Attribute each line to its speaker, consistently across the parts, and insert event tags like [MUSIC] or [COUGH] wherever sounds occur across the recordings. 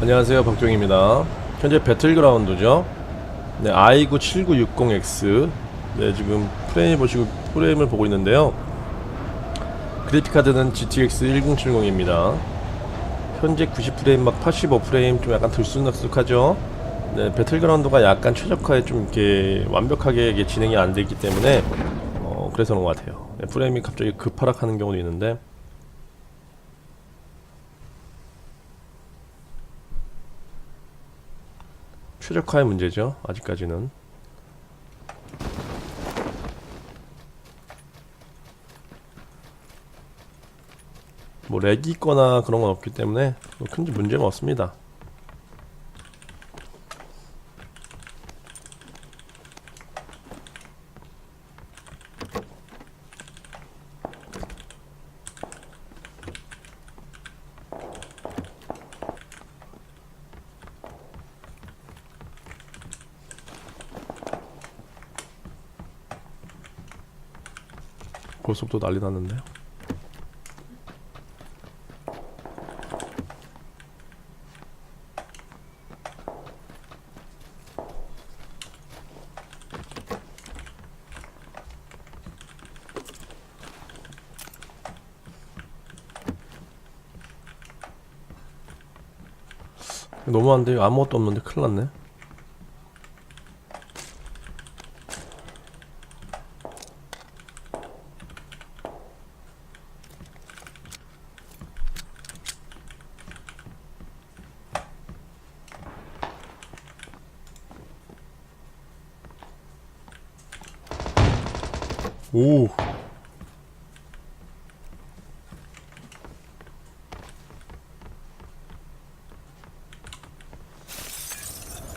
Speaker 1: 안녕하세요. 박종입니다. 현재 배틀그라운드죠. 네 i9 7960X 네 지금 프레임 보시고 프레임을 보고 있는데요. 그래픽카드는 GTX 1070입니다. 현재 90프레임 막 85프레임 좀 약간 들쑥날쑥하죠. 네 배틀그라운드가 약간 최적화에 좀 이렇게 완벽하게 이게 진행이 안 되기 때문에 어 그래서 그런 것 같아요. 네, 프레임이 갑자기 급하락하는 경우도 있는데 최적화의 문제죠. 아직까지는. 뭐 렉이 있거나 그런 건 없기 때문에 뭐 큰지 문제는 없습니다. 벌써부터 난리 났는데요. 너무한데 아무것도 없는데 큰일 났네. 오.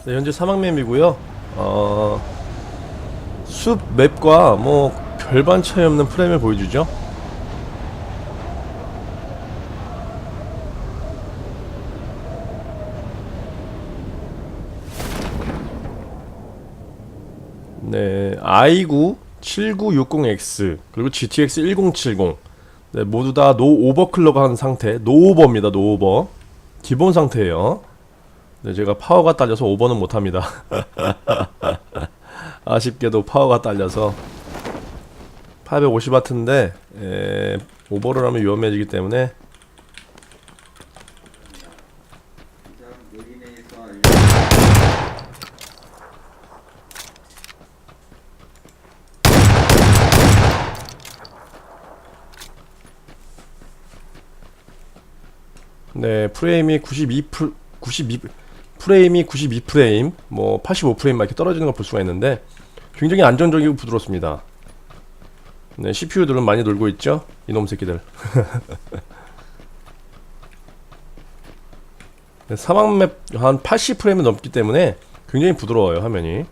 Speaker 1: 네, 현재 사막맵이고요. 어, 숲 맵과 뭐 별반 차이 없는 프레임을 보여주죠. 네, i9 7960X 그리고 GTX 1070 네, 모두 다 노 오버클럭 한 상태 노오버입니다 노오버. 기본 상태예요. 네, 제가 파워가 딸려서 오버는 못합니다. [LAUGHS] 아쉽게도 파워가 딸려서 850W인데 에, 오버를 하면 위험해지기 때문에 네, 프레임이 92 프레, 92 프레임이 92 프레임, 뭐85 프레임 막 이렇게 떨어지는 걸 볼 수가 있는데 굉장히 안정적이고 부드럽습니다. 네, CPU들은 많이 놀고 있죠? 이놈 새끼들. [LAUGHS] 네, 사막맵 한 80 프레임이 넘기 때문에 굉장히 부드러워요, 화면이.